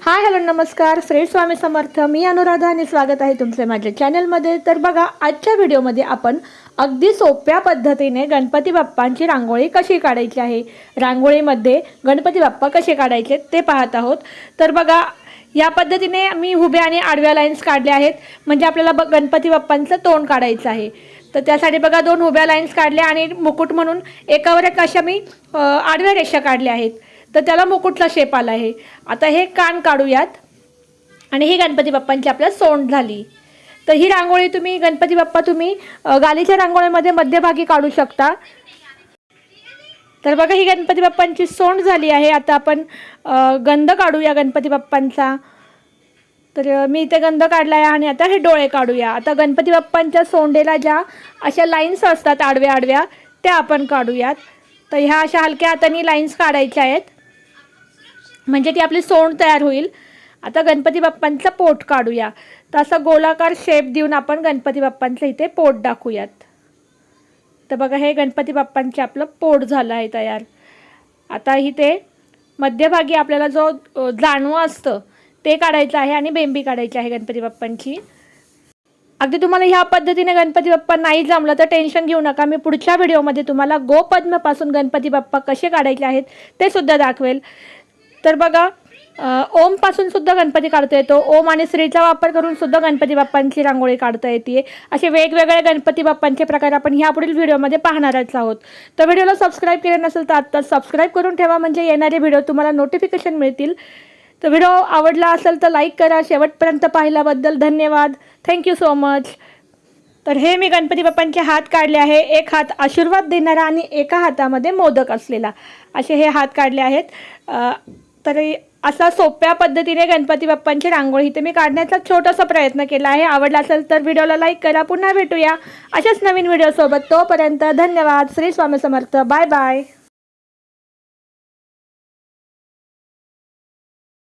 Hi hello नमस्कार. श्री स्वामी समर्थ. मी अनुराधा आणि स्वागत आहे तुमचे माझ्या चॅनलमध्ये तर बघा आजच्या व्हिडिओमध्ये आपण अगदी सोप्या पद्धतीने गणपती बाप्पांची रांगोळी कशी काढायची आहे? रांगोळीमध्ये गणपती बाप्पा कसे काढायचे ते पाहत आहोत. तर बघा या पद्धतीने मी उभ्या आणि आडव्या लाईन्स काढल्या आहेत. म्हणजे आपल्याला ब गणपती बाप्पांचं तोंड काढायचं आहे. तर त्यासाठी बघा दोन उभ्या लाईन्स काढल्या आणि मुकुट म्हणून एकावर एक अशा मी आडव्या रेषा काढल्या आहेत. तर त्याला मुकुटला शेप आला आहे. आता हे कान काढूयात. आणि ही गणपती बाप्पांची आपल्या सोंड झाली. तर ही रांगोळी तुम्ही गणपती बाप्पा तुम्ही गालीच्या रांगोळीमध्ये मध्यभागी काढू शकता. तर बघा ही गणपती बाप्पांची सोंड झाली आहे. आता आपण गंध काढूया गणपती बाप्पांचा. तर मी इथे गंध काढला आहे आणि आता हे डोळे काढूया. आता गणपती बाप्पांच्या सोंडेला ज्या अशा लाईन्स असतात आडव्या आडव्या त्या आपण काढूयात. तर ह्या अशा हलक्या हाताने लाईन्स काढायच्या आहेत. म्हणजे ती आपली सोंड तयार होईल. आता गणपती बाप्पांचा पोट काढूया. तर असा गोलाकार शेप देऊन आपण गणपती बाप्पांचं इथे पोट दाखवूयात. तर बघा हे गणपती बाप्पांचे आपलं पोट झालं आहे तयार. आता इथे मध्यभागी आपल्याला जो जाणवं असतं ते काढायचं आहे आणि बेंबी काढायची आहे गणपती बाप्पांची. अगदी तुम्हाला ह्या पद्धतीने गणपती बाप्पा नाही जमलं तर टेन्शन घेऊ नका. मी पुढच्या व्हिडिओमध्ये तुम्हाला गोपद्मपासून गणपती बाप्पा कसे काढायचे आहेत ते सुद्धा दाखवेल. तर बघा ओमपासून सुद्धा गणपती काढता येतो. ओम आणि श्रीचा वापर करून सुद्धा गणपती बाप्पांची रांगोळी काढता येते. असे वेगवेगळे गणपती बाप्पांचे प्रकार आपण ह्या पुढील व्हिडिओमध्ये पाहणारच आहोत. तर व्हिडिओला सबस्क्राईब केले नसेल तर आत्ताच सबस्क्राईब करून ठेवा म्हणजे येणारे व्हिडिओ तुम्हाला नोटिफिकेशन मिळतील. तर व्हिडिओ आवडला असेल तर लाईक करा. शेवटपर्यंत पाहिल्याबद्दल धन्यवाद. थँक्यू सो मच तर हे मी गणपती बाप्पांचे हात काढले आहे. एक हात आशीर्वाद देणारा आणि एका हातामध्ये मोदक असलेला. असे हे हात काढले आहेत. तर असा सोप्या पद्धतीने गणपती बाप्पांची रांगोळी इथे मी काढण्याचा छोटासा प्रयत्न केला आहे. आवडला असेल तर व्हिडिओला लाईक करा. पुन्हा भेटूया अशाच नवीन व्हिडिओसोबत. तोपर्यंत धन्यवाद. श्री स्वामी समर्थ. Bye bye